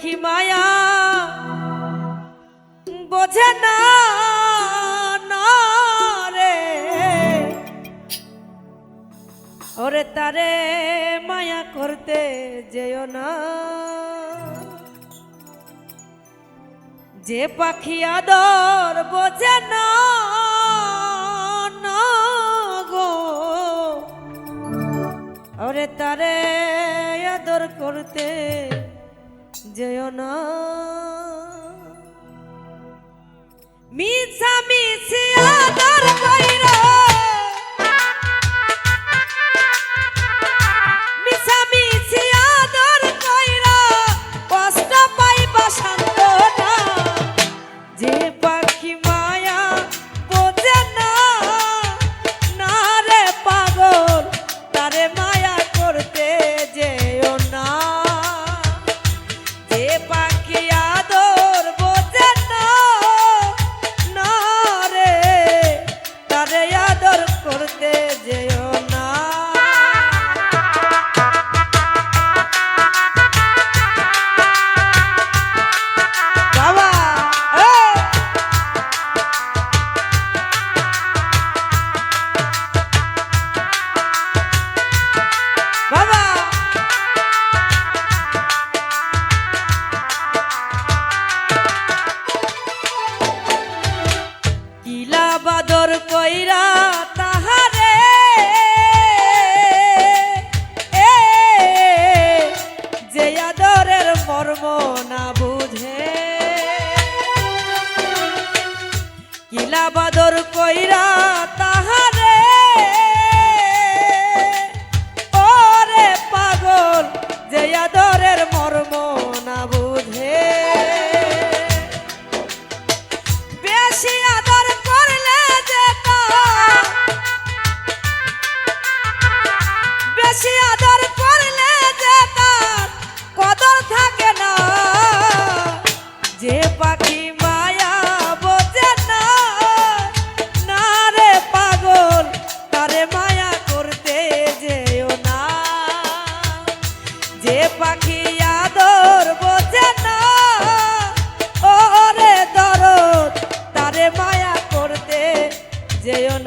পাখি মায়া বোঝে না রে। ওরে তারে মায়া করতে যেও না। যে পাখি আদর বোঝে না গো। ওরে তারে আদর করতে যেও না। মিছা মিছি আদর কইরা বাদর কইরা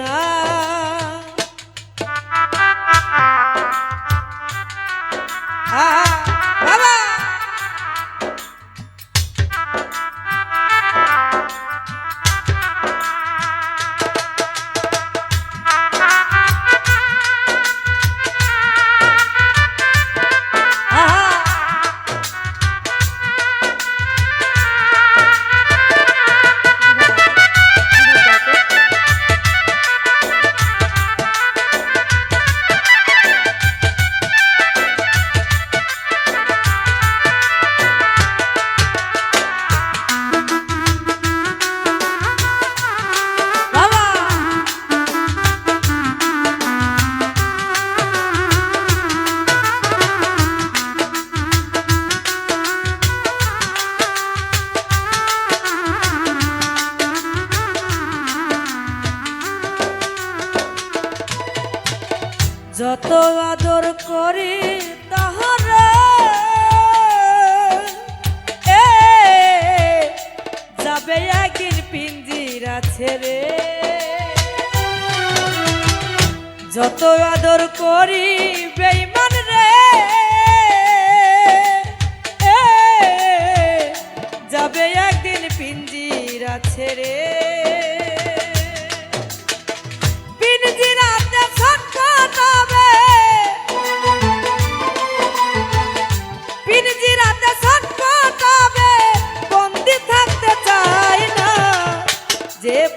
না। আহা, যত আদর করি তাহারে এ যাবে একদিন পিঞ্জিরা ছেড়ে যত আদর করি বেইমান রে যাবে একদিন পিঞ্জিরা ছেড়ে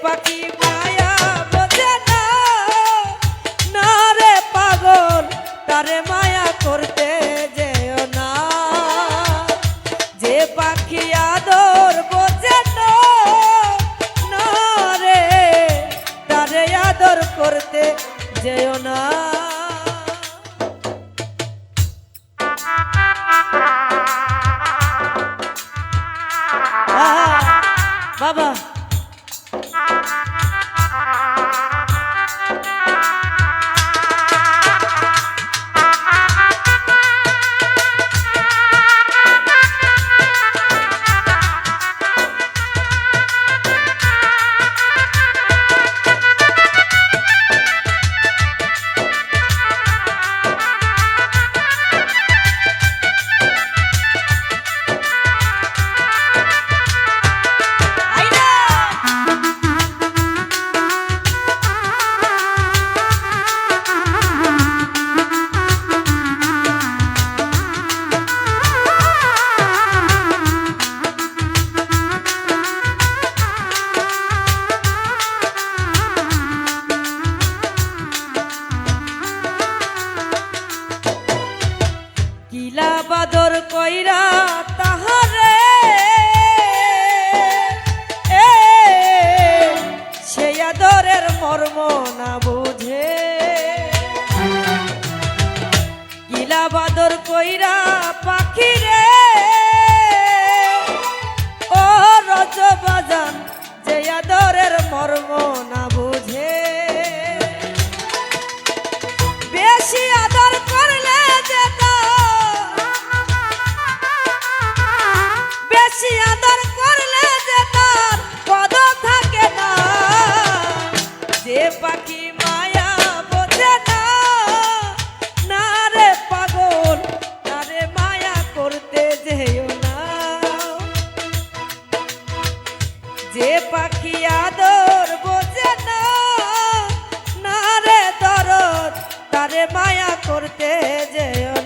পাখি মায়া বোঝে না। না রে পাগল তারে মায়া করতে যেও না। যে পাখি আদর বোঝে না রে তারে আদর করতে যেও না। আহা, কিলা বাদর কইরা তাহারে সে আদরের মর্ম না বুঝে। কিলা বাদর কইরা পাখিরে ও রজ বাজান জেয়াদরের আদরের মর্ম না মায়া করতে যেও।